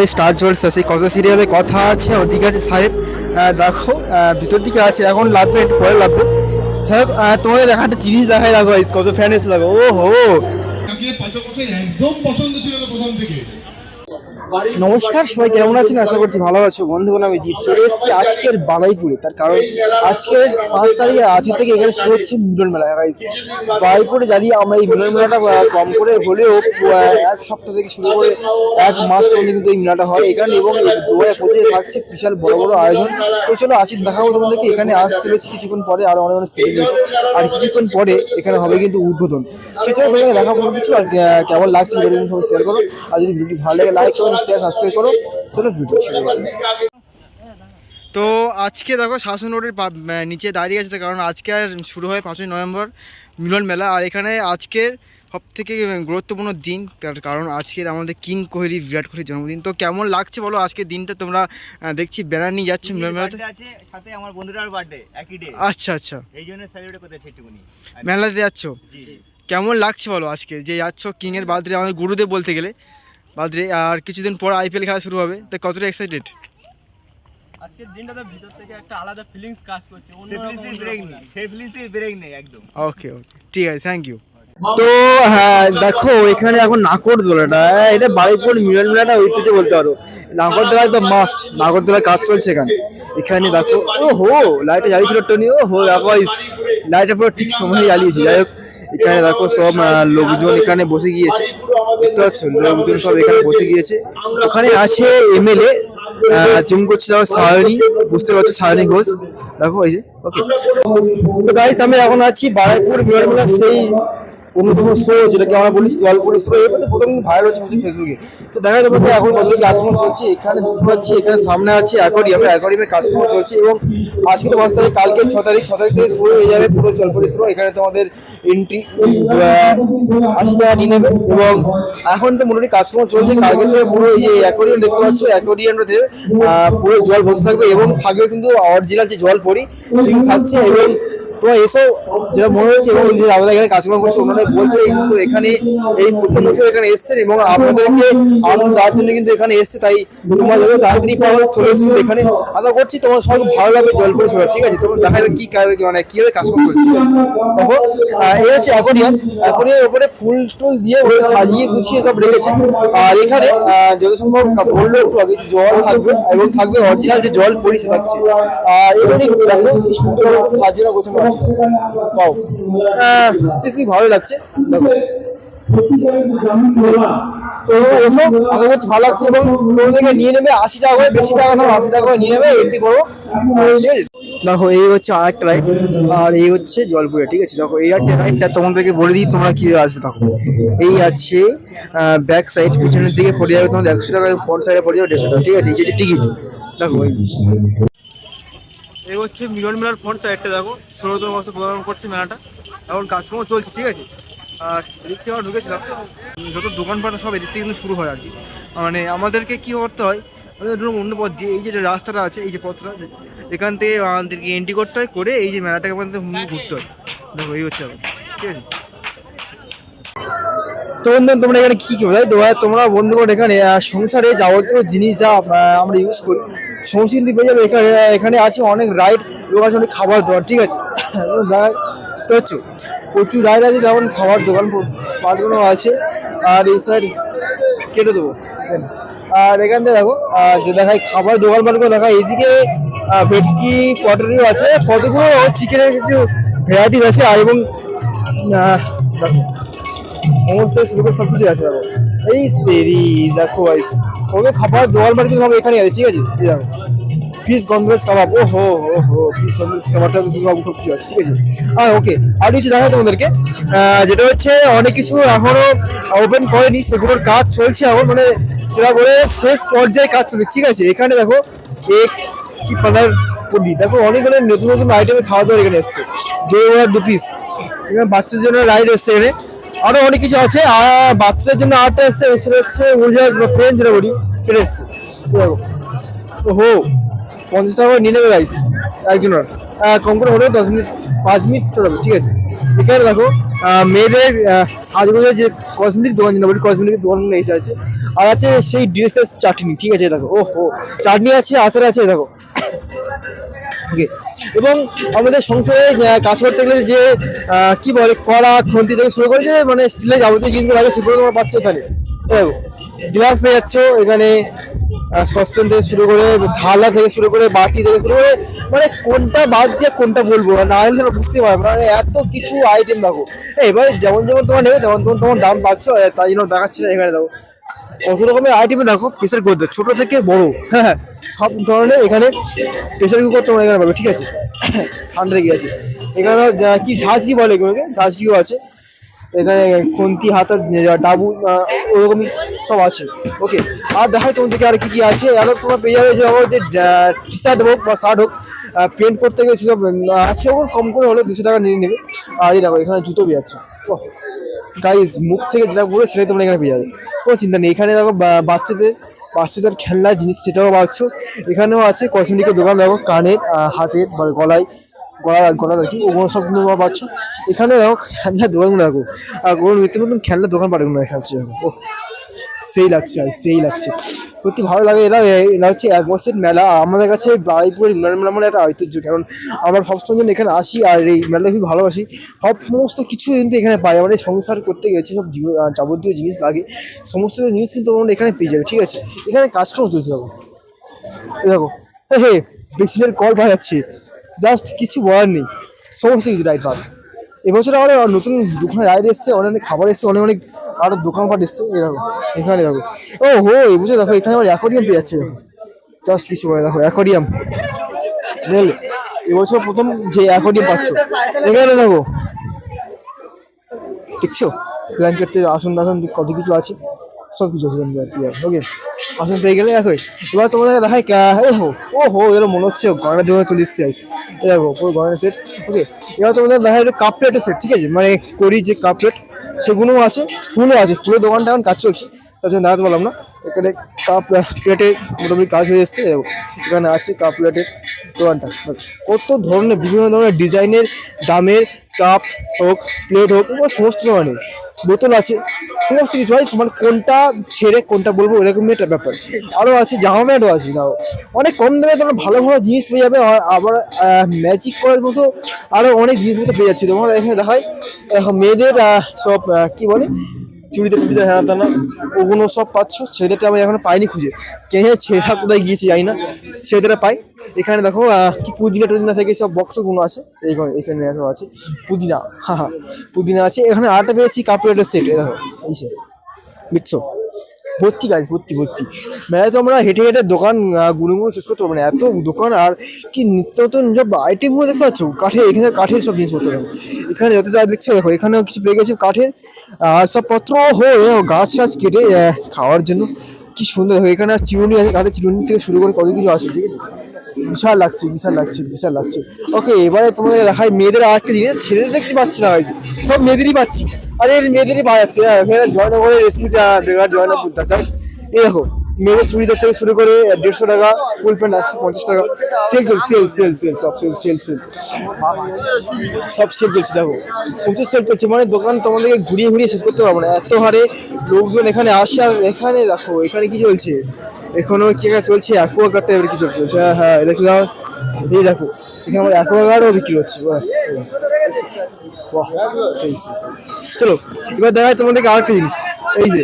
এই স্টার চলছে সেই কত সিরিয়ালে কথা আছে ওদিকে আছে, সাহেব। দেখো ভিতর দিকে আছে, এখন লাগবে, একটু পরে লাগবে। যাই হোক তোমাকে দেখা একটা জিনিস দেখাই, দেখো এই কত ফ্যান এসে দেখো। ও হো একদম পছন্দ ছিল প্রথম থেকে। নমস্কার সবাই কেমন আছেন? আশা করছি ভালো আছো। বন্ধুগণ আমি জিৎ। চলে এসেছি আজকের বারাইপুরে তার কারণ আজকে পাঁচ তারিখে আজকে থেকে এখানে শুরু হচ্ছে মিলন মেলা। বারাইপুরে জানি আমরা এই মিলন মেলাটা কম করে হলেও এক সপ্তাহ থেকে শুরু করে এক মাস পর্যন্ত কিন্তু এই মেলাটা হয়। এখানে এবং এই দু হাজার পঁচিশে থাকছে বিশাল বড় বড় আয়োজন। তো চলো আসি দেখাবো তোমাদেরকে। এখানে আসতে চলেছি কিছুক্ষণ পরে আরও অনেক অনেক সেল আর কিছুক্ষণ পরে এখানে হবে কিন্তু উদ্বোধন। তো চলো তোমাকে দেখাবো কোনো কিছু। আর কেমন লাগছে ভিডিও সবাই শেয়ার করো। আর যদি ভিডিও ভালো লাগে লাইক করো শেয়ার সাবস্ক্রাইব করো। চলো ভিডিও শুরু তো আজকে দেখো শাসন রোডের নিচে দাঁড়িয়ে আছে কারণ আজকে আর শুরু হয় পাঁচই নভেম্বর মিলন মেলা। আর এখানে আজকের সব থেকে গুরুত্বপূর্ণ দিন তার কারণ আজকের আমাদের কিং কোহলি বিরাট কোহলির জন্মদিন। তো কেমন লাগছে বলো? আজকের দিনটা তোমরা দেখছি ব্যানার নিয়ে যাচ্ছ মিলন মেলাতে। সাথে আমার বন্ধুটার বার্থডে একই ডে আচ্ছা আচ্ছা। এই জন্য সেলিব্রেট করতে একটুখানি। মেলাতে যাচ্ছ? কেমন লাগছে বলো আজকে? যে যাচ্ছ কিংয়ের বার্থডে আমাদের গুরুদেব বলতে গেলে। বার্থডে আর কিছুদিন পর আইপিএল খেলা শুরু হবে তো কতটা এক্সাইটেড আজকের দিনটাতে ভিতর থেকে একটা আলাদা ফিলিংস কাজ করছে সেফলিসি ব্রেক নেই সেফলিসি ব্রেক নেই একদম। ওকে ওকে ঠিক আছে থ্যাংক ইউ তো হ্যাঁ দেখো এখানে এখন নাকরদোলাটা এটা বাড়িপুর মিলন মেলাটা ঐতিহ্য বলতে পারো। নাগরদোলা তো মাস্ট নাগরদোলার কাজ চলছে এখানে। এখানে দেখো ও হো লাইটে জ্বালিয়েছিল টনি ও হো দেখো লাইটটা পুরো ঠিক সময় জ্বালিয়েছি যাই হোক, এখানে দেখো সব লোকজন এখানে বসে গিয়েছে। দেখতে পাচ্ছ, লোকজন সব এখানে বসে গিয়েছে। ওখানে আছে এমএলএ জুম করছে দেখো সায়নী, বুঝতে পারছ, সায়নী ঘোষ। দেখো, এই যে ওকে তো গাইস আমি এখন আছি বারাইপুর মিলন সেই অন্যতম শো যেটাকে আমরা বলি জলপুরি শো এবার তো প্রথম ভাইরাল হচ্ছে ফেসবুকে তো দেখা যাবে যে এখন কাজকর্ম চলছে, এখানে এখানে সামনে কাজকর্ম চলছে এবং আজকে তো পাঁচ তারিখ, কালকে ছ তারিখ ছ তারিখ থেকে শুরু হয়ে যাবে পুরো জলপুরি শো এখানে তোমাদের এন্ট্রি আশি টাকা নিয়ে নেবে এবং এখন তো মোটামুটি কাজকর্ম চলছে। কালকে থেকে পুরো এই যে অ্যাকোরিয়াম দেখতে পাচ্ছ অ্যাকোরিয়ামটাতে পুরো জল বসে থাকবে এবং থাকবে কিন্তু অরিজিনাল যে জল পরি, ঠিক থাকছে এবং তোমার এসো যেটা মনে হচ্ছে এবং যে দাদা এখানে কাজকর্ম করছে ওনারা বলছে কিন্তু এখানে, এই প্রত্যেক বছর এখানে এসছেন এবং আপনাদেরকে আনন্দ দেওয়ার জন্য কিন্তু এখানে এসছে, তাই তোমরা যত তাড়াতাড়ি পারো চলে এসো এখানে। আশা করছি তোমার সবাই ভালো লাগবে জল পরিষেবা ঠিক আছে? তোমার দেখা যাবে কি মানে কীভাবে কাজকর্ম করছে ঠিক আছে? এই হচ্ছে অ্যাকোরিয়াম অ্যাকোরিয়ামের উপরে ফুল টুল দিয়ে ওরা সাজিয়ে গুছিয়ে সব রেখেছে। আর এখানে যত সম্ভব বলল একটু আগে জল থাকবে, এবং থাকবে অরিজিনাল যে জল পরিষেবা থাকছে। আর এখানে দেখো কি সুন্দর সাজানো গোছানো খুবই ভালো লাগছে। ভালো লাগছে এবং তোমাদেরকে নিয়ে নেবে, আশি টাকা করে, বেশি টাকা না, আশি টাকা করে নিয়ে নেবে এন্ট্রি করো। দেখো, এই হচ্ছে আর একটা রাইড আর এই হচ্ছে জলপুরে, ঠিক আছে? দেখো, এই একটা রাইডটা তোমাদেরকে বলে দিই, তোমরা কি আসবে, দেখো। এই আছে ব্যাক সাইড পিছনের দিকে পড়ে যাবে, তোমাদের একশো টাকা ফ্রন্ট সাইডে পড়ে যাবে, দেড়শো টাকা, ঠিক আছে? এই যে টিকিট দেখো। হচ্ছে মিলন মেলার ফ্রন্ট সাইডটা দেখো, ষোলোতম বছর প্রোগ্রাম করছে মেলাটা। এখন কাজকর্ম চলছে, ঠিক আছে? আর এদিক থেকে আমরা ঢুকেছিলাম। যত দোকানপাট সব এদিক থেকে কিন্তু শুরু হয় আর কি। মানে আমাদেরকে কি করতে হয় ধরুন অন্য পথ দিয়ে, এই যে রাস্তাটা আছে, এই যে পথটা, এখান থেকে আমাদেরকে এন্ট্রি করতে হয়, করে এই যে মেলাটাকে আমাদের ঘুরতে হয়। দেখো, এই হচ্ছে ঠিক আছে? তো বন্ধু তোমরা এখানে কি কি তো তোমরা বন্ধুগণ এখানে সংসারে যাবতীয় জিনিস যা আমরা ইউজ করি সমস্ত কিন্তু পেয়ে যাবে। এখানে এখানে আছে অনেক রাইড লোক আছে অনেক খাবার দোকান ঠিক আছে? তো প্রচুর রাইড আছে যেমন খাবার দোকান পাটগুলো আছে আর এই সাইড কেটে দেবো। আর এখান থেকে দেখো যে দেখায় খাবার দোকান পাটগুলো দেখায় এইদিকে ভেটকি পটারিও আছে কতগুলো চিকেনের কিছু ভ্যারাইটিস আছে আর এবং আহ, সমস্ত শুরু করে সব কিছু আছে দেখো। এই তেরি, দেখো গাইস ওদের খাবার দোয়াল বাড়ি কিন্তু এখানে আছে, ঠিক আছে? দেখো। ফিস গন্ধরাজ কাবাব ও হো ও হো ফিস গন্ধরাজ কাবাবটা তো সব সব কিছু আছে, ঠিক আছে? আর ওকে আর কিছু দেখা তোমাদেরকে। যেটা হচ্ছে, অনেক কিছু এখনও ওপেন করেনি, সেগুলোর কাজ চলছে এখন মানে যেটা করে শেষ পর্যায়ে কাজ চলছে, ঠিক আছে? এখানে দেখো এক কি পানার পুলি। দেখো অনেক অনেক নতুন নতুন আইটেমের খাওয়া দাওয়া এখানে এসছে। দু হাজার দু পিস এখানে বাচ্চাদের জন্য রাইড এসছে এখানে। আরও অনেক কিছু আছে। বাচ্চাদের জন্য আটটা এসছে সেটা হচ্ছে উড়োজাহাজ বা প্লেন যেটা বলি সেটা এসছে। ওহো। পঞ্চাশ টাকা করে নিয়ে নেবে গাইস একজনের কম করে হলেও দশ মিনিট, পাঁচ মিনিট চলাবে, ঠিক আছে? এখানে দেখো মেয়েদের সাজগোজের যে কসমেটিক দোকান যেটা বলি কসমেটিক দোকানগুলো এসে আছে। আর আছে সেই ড্রেসের চাটনি, ঠিক আছে? দেখো ও হো চাটনি আছে, আচার আছে, দেখো। ওকে এবং আমাদের সংসারে কাজ করতে গেলে যে কি বলে, কড়া খুন্তি থেকে শুরু করে যে মানে স্টিলের যাবতীয় জিনিসগুলো লাগে সেগুলো তোমার পাচ্ছ এখানে। গ্লাস পেয়ে যাচ্ছ এখানে সসপ্যান থেকে শুরু করে, থালা থেকে শুরু করে, বাটি থেকে শুরু করে মানে কোনটা বাদ দিয়ে কোনটা বলব? না হলে বুঝতে পারবে মানে এত কিছু আইটেম দেখো। এবারে যেমন যেমন তোমার নেবে, তেমন তেমন তোমার দাম পাচ্ছ তাই জন্য দেখাচ্ছি না এখানে, দেখো। কত রকমের আইটেম দেখো প্রেসার কুকার ছোট থেকে বড়। হ্যাঁ হ্যাঁ সব ধরনের এখানে প্রেসার কুকার তোমরা এখানে পাবে, ঠিক আছে? ঠান্ডা লেগে আছে এখানে কি ঝাঁঝরি বলে এগুলোকে? ঝাঁঝরিও আছে। এখানে খুন্তি, হাতা ডাবু ওরকমই সব আছে। ওকে আর দেখাই তোমাদেরকে আর কি কি আছে। আরও তোমার পেয়ে যাবে যে আমার যে টি শার্ট হোক বা শার্ট হোক পেন্ট করতে গেলে সেসব আছে ওগুলো কম করে হলে দুশো টাকা নিয়ে নেবে। আর এই দেখো, এখানে জুতো পেয়ে যাচ্ছে গাইজ মুখ থেকে যেটা পড়বে সেটাই তোমরা এখানে পেয়ে যাবে। কোনো চিন্তা নেই। এখানে দেখো বাচ্চাদের বাচ্চাদের খেলনার জিনিস সেটাও পাচ্ছ। এখানেও আছে কসমেটিকের দোকান, দেখো কানের হাতের বা, গলায়, গলার গলার আর কি ওগুলো সব তোমরা পাচ্ছ। এখানে দেখো, খেলনার দোকানগুলো দেখো। আর কোনো নতুন নতুন খেলনার দোকান পাঠাগুলো দেখাচ্ছে দেখো। ও সেই লাগছে আর সেই লাগছে। সত্যি ভালো লাগে, এরা এরা হচ্ছে এক বছরের মেলা। আমাদের কাছে মিলন মেলা মানে একটা ঐতিহ্য। কারণ আমরা সবসময় এখানে আসি আর এই মেলা খুব ভালোবাসি, সব সমস্ত কিছু কিন্তু এখানে পাই। আমাদের সংসার করতে গেছে সব যাবতীয় জিনিস লাগে, সমস্ত জিনিস কিন্তু আমরা এখানে পেয়ে যাবে, ঠিক আছে? এখানে কাজকর্ম চলছে দেখো। দেখো। হে বেসিনের কল পাওয়া যাচ্ছে। জাস্ট কিছু বলার নেই। সমস্ত কিছু রাইট পাবে। এবছর আবার নতুন দোকানে রাইড এসছে, অনেক অনেক খাবার এসছে, অনেক অনেক আরও দোকানপাট এসছে। এই দেখো, এখানে দেখো। ও, হো এবছর দেখো, এখানে আবার অ্যাকোরিয়াম পেয়ে যাচ্ছে। জাস্ট কিছু বলে দেখো অ্যাকোরিয়াম বুঝলে এবছর প্রথম যে অ্যাকোরিয়াম পাচ্ছ। এখানে দেখো। দেখছ? ব্ল্যাঙ্কেট থেকে আসন টাসন কত কিছু আছে। সব কিছু ওকে আসুন পেয়ে গেলে, দেখো, এবার তোমাদের দেখাই দেখো ও হো এর মনে হচ্ছে গয়না দোকানে চলে আইস এই দেখো, পুরো গয়না সেট ওকে এবার তোমাদের দেখাই কাপ প্লেটের সেট ঠিক আছে? মানে করি যে কাপ প্লেট সেগুলোও আছে, ফুলও আছে, ফুলের দোকানটা এখন কাজ চলছে, তার জন্য দাঁড়াতে পারলাম না। এখানে কাপ প্লেটে মোটামুটি কাজ হয়ে এসছে এখানে আছে কাপ প্লেটের দোকানটা। কত ধরনের, বিভিন্ন ধরনের ডিজাইনের, দামের কাপ হোক, প্লেট হোক সমস্ত ধরনের। বোতল আছে, সমস্ত কিছু হয় মানে কোনটা ছেড়ে কোনটা বলব এরকমই একটা ব্যাপার। আরও আছে, জামা প্যান্টও আছে তাও অনেক কম দামে তোমরা ভালো ভালো জিনিস পেয়ে যাবে আবার ম্যাজিক করার মতো আরও অনেক জিনিসপত্র পেয়ে যাচ্ছে। তোমরা এখানে দেখায় এখন মেয়েদের সব কি বলে? চুড়িতে টুড়িতে হেনা তেনা ওগুলো সব পাচ্ছ ছেলেদেরটা আমি এখনও পাইনি খুঁজে। কে ছেলেরা কোথায় গিয়েছি যাই না। ছেলেদেরা পাই। এখানে দেখো কি পুদিনা টুদিনা থেকে সব বক্সগুলো আছে। এইখানে এখানে সব আছে। পুদিনা হ্যাঁ হ্যাঁ পুদিনা আছে। এখানে আটা পেয়েছি, কাপড়ের সেট দেখো, এই সে বুঝছ? ভর্তি গাছ ভর্তি ভর্তি। মেলায় তো আমরা হেঁটে হেঁটে দোকানগুলো শেষ করতে পারব না। এত দোকান, আর কি নিত্য নতুন সব আইটেমগুলো দেখতে পাচ্ছ? কাঠের, এখানে কাঠের সব জিনিসপত্র দেখো। এখানে যত যা দেখছ, দেখো, এখানেও কিছু পেয়ে গেছে কাঠের। আর সব পত্র হয়ে গাছ টাছ কেটে খাওয়ার জন্য। কি সুন্দর এখানে চিরুনি আছে কাঠের চিরুনি থেকে শুরু করে কত কিছু আছে, ঠিক আছে? বিশাল লাগছে বিশাল লাগছে বিশাল লাগছে। ওকে এবারে তোমাদের দেখায় মেয়েদের আর একটা জিনিস, ছেলেদের দেখতে পাচ্ছি না হয়েছে সব মেয়েদেরই পাচ্ছি। আরে, মেয়েদেরই পাওয়া যাচ্ছে জয়নগরের রেসিপিটা জয়নগর, এই দেখো মেয়েদের চুড়িদার থেকে শুরু করে দেড়শো টাকা, ফুল প্যান্ট একশো পঞ্চাশ টাকা। সেল চলছে সেল সেল সেল সব সেল সেল সেল সব সেল চলছে, দেখো। প্রচুর সেল চলছে মানে দোকান তোমাদেরকে ঘুরিয়ে ঘুরিয়ে শেষ করতে পারব না। এত হারে লোকজন এখানে আসে আর এখানে দেখো, এখানে কি চলছে? এখনও কি চলছে? অ্যাকোয়াগার্ড টাইপের কিছু চলছে? হ্যাঁ হ্যাঁ দেখি দাও? এই দেখো, এখানে আমার অ্যাকোয়াগার্ডও বিক্রি হচ্ছে। চলো, এবার দেখাই তোমাদেরকে আরেকটা জিনিস। এই যে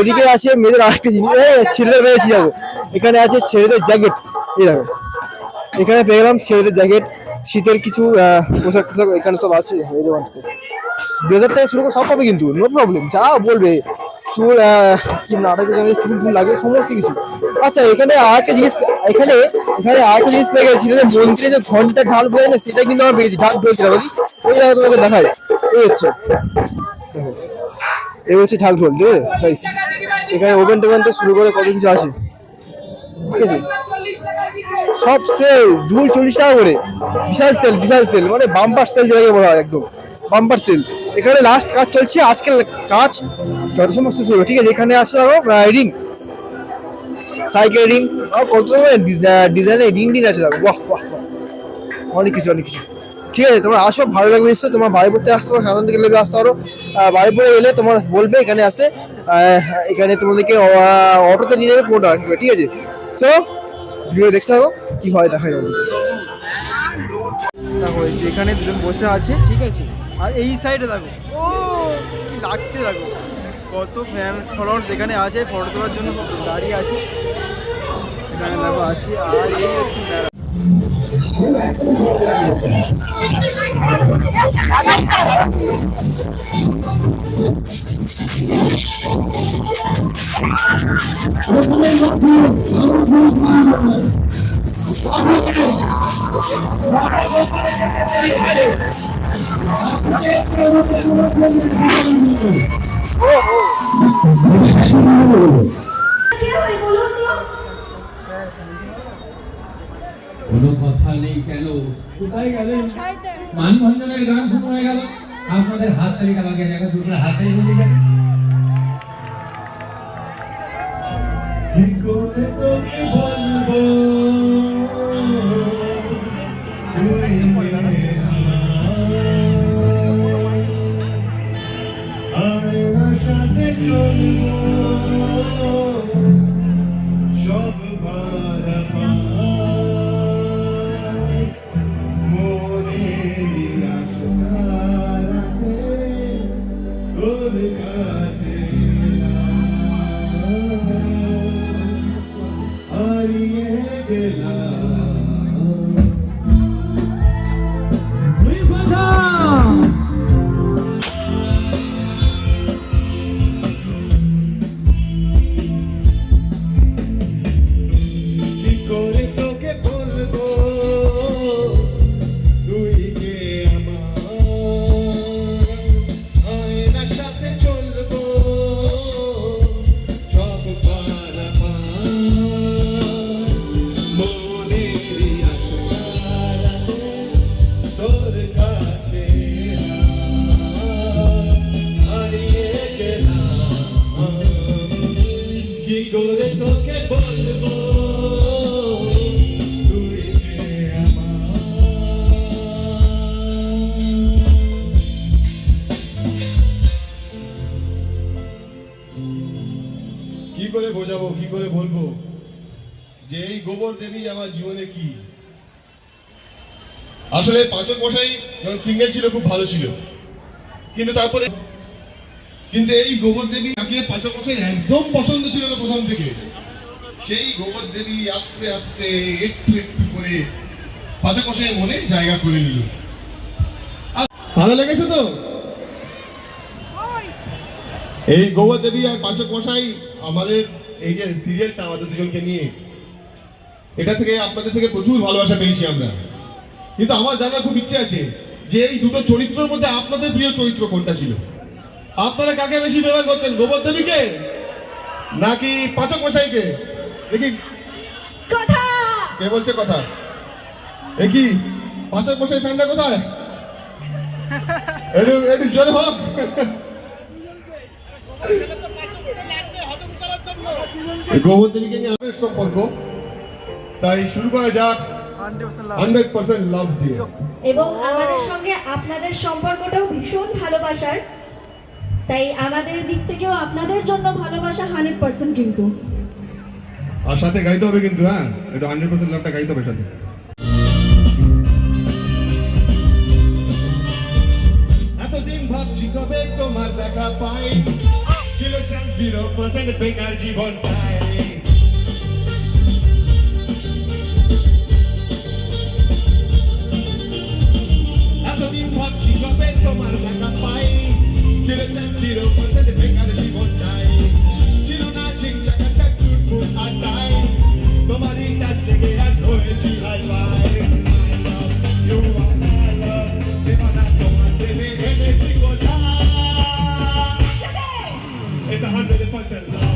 ওদিকে আছে মেয়েদের আরেকটা জিনিস। ছেলেদের পেয়েছি যাব। এখানে আছে ছেলেদের জ্যাকেট। এই দেখো। এখানে পেয়ে গেলাম ছেলেদের জ্যাকেট। শীতের কিছু পোশাক পোশাক এখানে সব আছে এই দোকানটাতে। ব্লেজার থেকে শুরু করে সব পাবে কিন্তু নো প্রবলেম যা বলবে, চুল কি নাটকের চুল টুল লাগে, সমস্ত কিছু। আচ্ছা এখানে আরেকটা জিনিস, এখানে এখানে আরেকটা জিনিস পেয়ে গেছি যে মন্দিরে যে ঘণ্টা ঢাল বোঝে না, সেটা কিন্তু আমার পেয়েছি ঢাল বলছি না, বলি। ওই তোমাকে দেখাই। এই হচ্ছে। এই হচ্ছে ঢাক ঢোল ঠিক আছে? Guys, এখানে ওভেন টোভেন তো শুরু করে কত কিছু আছে। ঠিক আছে? সব সেল চল্লিশ টাকা করে। বিশাল সেল বিশাল সেল মানে বাম্পার সেল যেটাকে বলা হয় একদম। বাম্পার সেল এখানে লাস্ট কাজ চলছে আজকে কাজ যত সময় শেষ হবে ঠিক আছে এখানে আছে আরও রিং সাইকেল রিং কত ডিজাইনের রিং রিং আছে বাহ বাহ বাহ। অনেক কিছু অনেক কিছু। ঠিক আছে তোমরা আসো ভালো লাগবে নিশ্চয় তোমার বাড়িপুরতে আসতে পারো সাধারণ থেকে লেবে আসতে পারো। বাড়িপুরে এলে তোমার বলবে এখানে আসে এখানে তোমাদেরকে অটোতে নিয়ে নেবে টাকা করে, ঠিক আছে? চলো ভিডিও দেখতে হবে কি হয় দেখা যাবে দেখো এখানে দুজন বসে আছে ঠিক আছে? আর এই সাইডে দেখো ও কি লাগছে দেখো। কত ফ্যান ফলোয়ার্স এখানে আছে ফটো তোলার জন্য সব দাঁড়িয়ে আছে। এখানে দেখো আছে আর এই হচ্ছে মেলা কোনো কথা নেই কেন কোথায় গেলেন মানভঞ্জনের গান শুরু হয়ে গেল। আপনাদের হাত তালিকা বাকি আছে এখন দুটো হাত তালি বলে গেল কি করে তোকে দেবী, আমার জীবনে কি? আসলে পাঁচক মশাই যখন সিঙ্গেল ছিল, খুব ভালো ছিল। কিন্তু তারপরে কিন্তু এই গোবর দেবী তাকে পাচক মশাই একদম পছন্দ ছিল না প্রথম থেকে। সেই গোবর দেবী আস্তে আস্তে একটু একটু করে পাঁচক মশাইয়ের মনে জায়গা করে নিল। ভালো লেগেছে তো? এই গোবর দেবী আর পাঁচক মশাই আমাদের এই যে সিরিয়ালটা আমাদের দুজনকে নিয়ে এটা থেকে আপনাদের থেকে প্রচুর ভালোবাসা পেয়েছি আমরা। কিন্তু আমার জানার খুব ইচ্ছে আছে যে এই দুটো চরিত্রের মধ্যে আপনাদের প্রিয় চরিত্র কোনটা ছিল? আপনারা কাকে বেশি ব্যবহার করতেন গোবর দেবীকে নাকি পাচক মশাইকে? দেখি। কথা! কে বলছে কথা? এ কি পাচক মশাই ফ্যানটা কোথায়? একটু একটু জোরে হোক। গোবর দেবীকে নিয়ে আমাদের সম্পর্ক। তাই শুরু করা যাক। হান্ড্রেড পার্সেন্ট লাভ দিয়ে। এবং আমাদের সঙ্গে আপনাদের সম্পর্কটাও ভীষণ ভালোবাসার। তাই আমাদের দিক থেকেও আপনাদের জন্য ভালোবাসা হান্ড্রেড পার্সেন্ট কিন্তু। আর সাথে গাইতে হবে কিন্তু হ্যাঁ? একটু হান্ড্রেড পার্সেন্ট লাভটা গাইতে হবে সাথে। এতদিন ভাবছি কবে তোমার দেখা পাই। ছিল চান্স জিরো পার্সেন্ট বেকার জীবনটাই। the hundred percent